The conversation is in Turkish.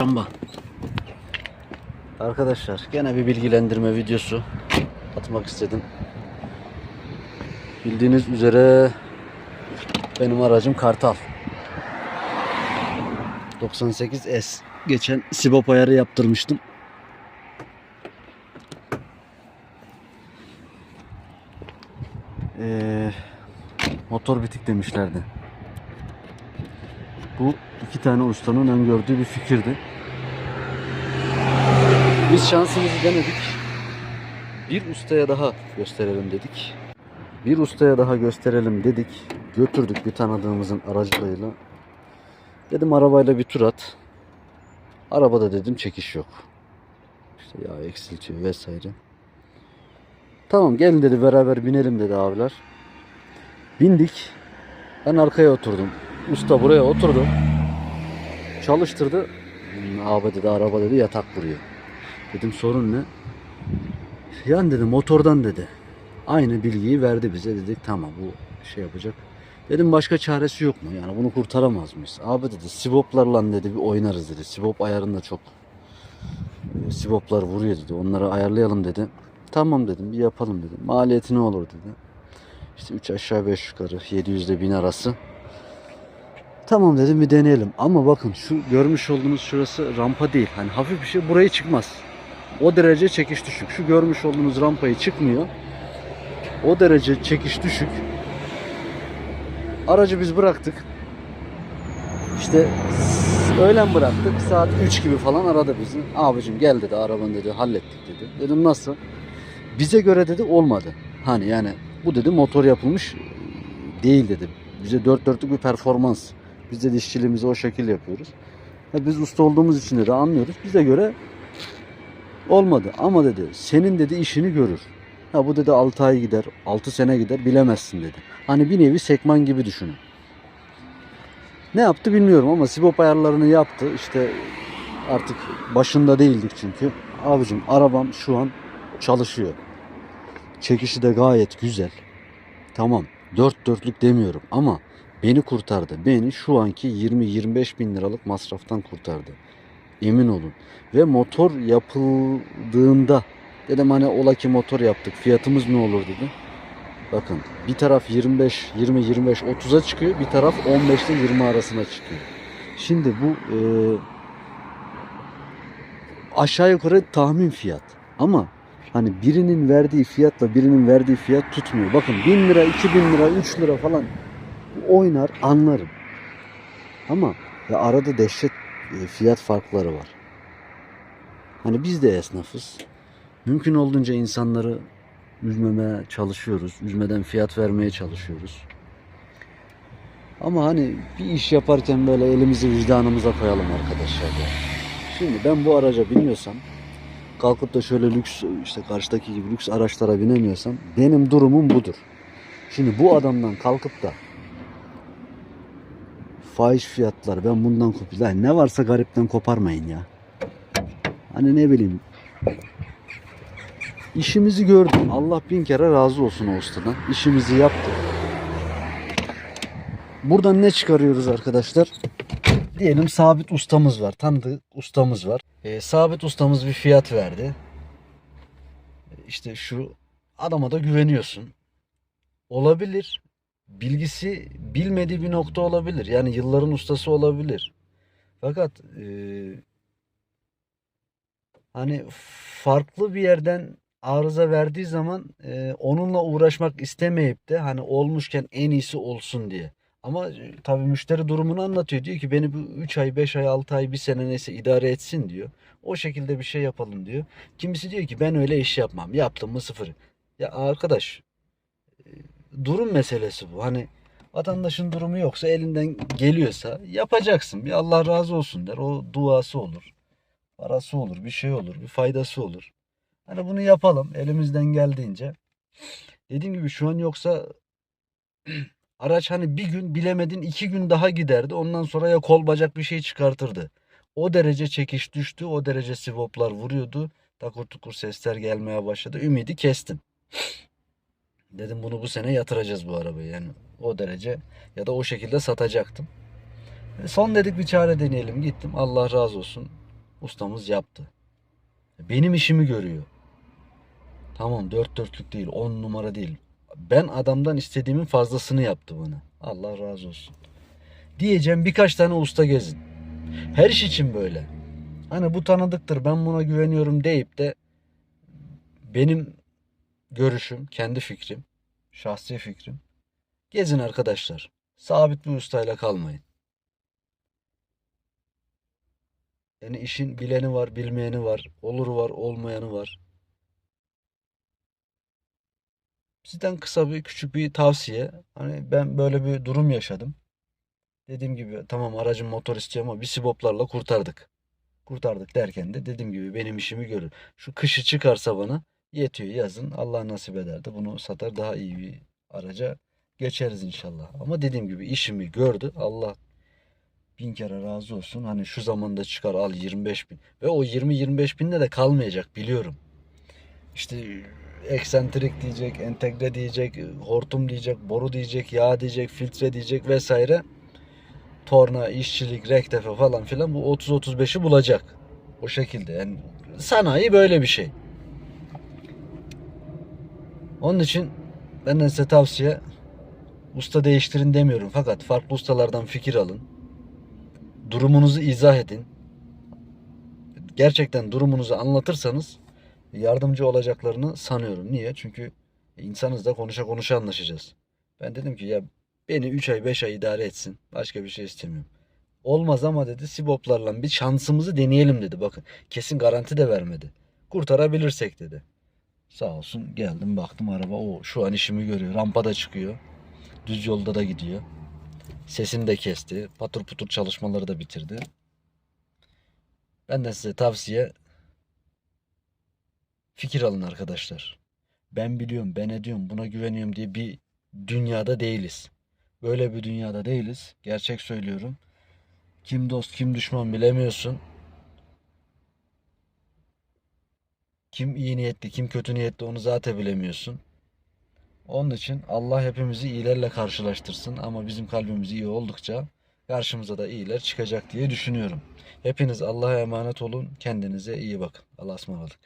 Çarşamba. Arkadaşlar gene bir bilgilendirme videosu atmak istedim. Bildiğiniz üzere benim aracım Kartal. 98S. Geçen Sibop ayarı yaptırmıştım. Ee, motor bitik demişlerdi. Bu iki tane ustanın öngördüğü bir fikirdi. Biz şansımızı denedik. Bir ustaya daha gösterelim dedik. Bir ustaya daha gösterelim dedik. Götürdük bir tanıdığımızın aracılığıyla. Dedim arabayla bir tur at. Arabada dedim çekiş yok. İşte yağ eksiltiyor vesaire. Tamam gelin dedi beraber binelim dedi abiler. Bindik. Ben arkaya oturdum. Usta buraya oturdu. Çalıştırdı. "Hmm, Abi dedi araba dedi yatak vuruyor. Dedim sorun ne? Yani dedi motordan dedi. Aynı bilgiyi verdi bize dedik tamam bu şey yapacak. Dedim başka çaresi yok mu? Yani bunu kurtaramaz mıyız? Abi dedi siboplarla dedi bir oynarız dedi. Sibop ayarında çok e, siboplar vuruyor dedi. Onları ayarlayalım dedi. Tamam dedim bir yapalım dedim. Maliyeti ne olur dedi. İşte 3 aşağı 5 yukarı 700 ile 1000 arası. Tamam dedim bir deneyelim. Ama bakın şu görmüş olduğunuz şurası rampa değil. Hani hafif bir şey buraya çıkmaz. O derece çekiş düşük. Şu görmüş olduğunuz rampayı çıkmıyor. O derece çekiş düşük. Aracı biz bıraktık. İşte öğlen bıraktık. Saat 3 gibi falan aradı bizi. Abicim gel dedi arabanı dedi hallettik dedi. Dedim nasıl? Bize göre dedi olmadı. Hani yani bu dedi motor yapılmış değil dedi. Bize dört dörtlük bir performans. Biz de işçiliğimizi o şekilde yapıyoruz. Ya biz usta olduğumuz için de anlıyoruz. Bize göre olmadı. Ama dedi senin dedi işini görür. Ha bu dedi 6 ay gider, 6 sene gider bilemezsin dedi. Hani bir nevi sekman gibi düşünün. Ne yaptı bilmiyorum ama Sibop ayarlarını yaptı. İşte artık başında değildik çünkü. Abicim arabam şu an çalışıyor. Çekişi de gayet güzel. Tamam dört dörtlük demiyorum ama beni kurtardı. Beni şu anki 20-25 bin liralık masraftan kurtardı. Emin olun. Ve motor yapıldığında dedim hani ola ki motor yaptık fiyatımız ne olur dedi. Bakın bir taraf 25, 20, 25, 30'a çıkıyor. Bir taraf 15 ile 20 arasına çıkıyor. Şimdi bu e, aşağı yukarı tahmin fiyat. Ama hani birinin verdiği fiyatla birinin verdiği fiyat tutmuyor. Bakın 1000 lira, 2000 lira, 3 lira falan oynar anlarım. Ama ya arada dehşet e, fiyat farkları var. Hani biz de esnafız. Mümkün olduğunca insanları üzmemeye çalışıyoruz. Üzmeden fiyat vermeye çalışıyoruz. Ama hani bir iş yaparken böyle elimizi vicdanımıza koyalım arkadaşlar ya. Şimdi ben bu araca biniyorsam kalkıp da şöyle lüks işte karşıdaki gibi lüks araçlara binemiyorsam benim durumum budur. Şimdi bu adamdan kalkıp da fahiş fiyatlar ben bundan kopayım. Ne varsa garipten koparmayın ya. Hani ne bileyim İşimizi gördüm. Allah bin kere razı olsun o ustadan. İşimizi yaptık. Buradan ne çıkarıyoruz arkadaşlar? Diyelim sabit ustamız var. Tanıdık ustamız var. Ee, sabit ustamız bir fiyat verdi. İşte şu adama da güveniyorsun. Olabilir. Bilgisi bilmediği bir nokta olabilir. Yani yılların ustası olabilir. Fakat eee, hani farklı bir yerden arıza verdiği zaman e, onunla uğraşmak istemeyip de hani olmuşken en iyisi olsun diye. Ama e, tabii müşteri durumunu anlatıyor. Diyor ki beni bu 3 ay, 5 ay, 6 ay, bir sene neyse idare etsin diyor. O şekilde bir şey yapalım diyor. Kimisi diyor ki ben öyle iş yapmam. Yaptım mı sıfır. Ya arkadaş e, durum meselesi bu. Hani vatandaşın durumu yoksa elinden geliyorsa yapacaksın. Bir Allah razı olsun der. O duası olur. Parası olur, bir şey olur, bir faydası olur. Hani bunu yapalım elimizden geldiğince. Dediğim gibi şu an yoksa araç hani bir gün bilemedin iki gün daha giderdi. Ondan sonra ya kol bacak bir şey çıkartırdı. O derece çekiş düştü. O derece sivoplar vuruyordu. Takur tukur sesler gelmeye başladı. Ümidi kestim. Dedim bunu bu sene yatıracağız bu arabayı. Yani o derece ya da o şekilde satacaktım. E, Son dedik bir çare deneyelim. Gittim. Allah razı olsun. Ustamız yaptı. Benim işimi görüyor. Tamam dört dörtlük değil, on numara değil. Ben adamdan istediğimin fazlasını yaptı bana. Allah razı olsun. Diyeceğim birkaç tane usta gezin. Her iş için böyle. Hani bu tanıdıktır ben buna güveniyorum deyip de benim görüşüm, kendi fikrim, şahsi fikrim. Gezin arkadaşlar. Sabit bir ustayla kalmayın. Yani işin bileni var, bilmeyeni var, oluru var, olmayanı var. Sizden kısa bir küçük bir tavsiye. Hani ben böyle bir durum yaşadım. Dediğim gibi tamam aracım motor istiyor ama bir siboplarla kurtardık. Kurtardık derken de dediğim gibi benim işimi görür. Şu kışı çıkarsa bana yetiyor yazın Allah nasip eder de bunu satar daha iyi bir araca geçeriz inşallah. Ama dediğim gibi işimi gördü. Allah bin kere razı olsun. Hani şu zamanda çıkar al 25 bin. Ve o 20-25 binle de kalmayacak biliyorum. İşte eksentrik diyecek, entegre diyecek, hortum diyecek, boru diyecek, yağ diyecek, filtre diyecek vesaire. Torna, işçilik, rektefe falan filan bu 30-35'i bulacak. O şekilde yani sanayi böyle bir şey. Onun için benden size tavsiye usta değiştirin demiyorum fakat farklı ustalardan fikir alın. Durumunuzu izah edin. Gerçekten durumunuzu anlatırsanız yardımcı olacaklarını sanıyorum. Niye? Çünkü insanız da konuşa konuşa anlaşacağız. Ben dedim ki ya beni 3 ay 5 ay idare etsin. Başka bir şey istemiyorum. Olmaz ama dedi Siboplarla bir şansımızı deneyelim dedi. Bakın kesin garanti de vermedi. Kurtarabilirsek dedi. Sağ olsun geldim baktım araba o şu an işimi görüyor. Rampada çıkıyor. Düz yolda da gidiyor. Sesini de kesti. Patır putur çalışmaları da bitirdi. Ben de size tavsiye fikir alın arkadaşlar. Ben biliyorum, ben ediyorum, buna güveniyorum diye bir dünyada değiliz. Böyle bir dünyada değiliz. Gerçek söylüyorum. Kim dost, kim düşman bilemiyorsun. Kim iyi niyetli, kim kötü niyetli onu zaten bilemiyorsun. Onun için Allah hepimizi iyilerle karşılaştırsın ama bizim kalbimiz iyi oldukça karşımıza da iyiler çıkacak diye düşünüyorum. Hepiniz Allah'a emanet olun. Kendinize iyi bakın. Allah'a ısmarladık.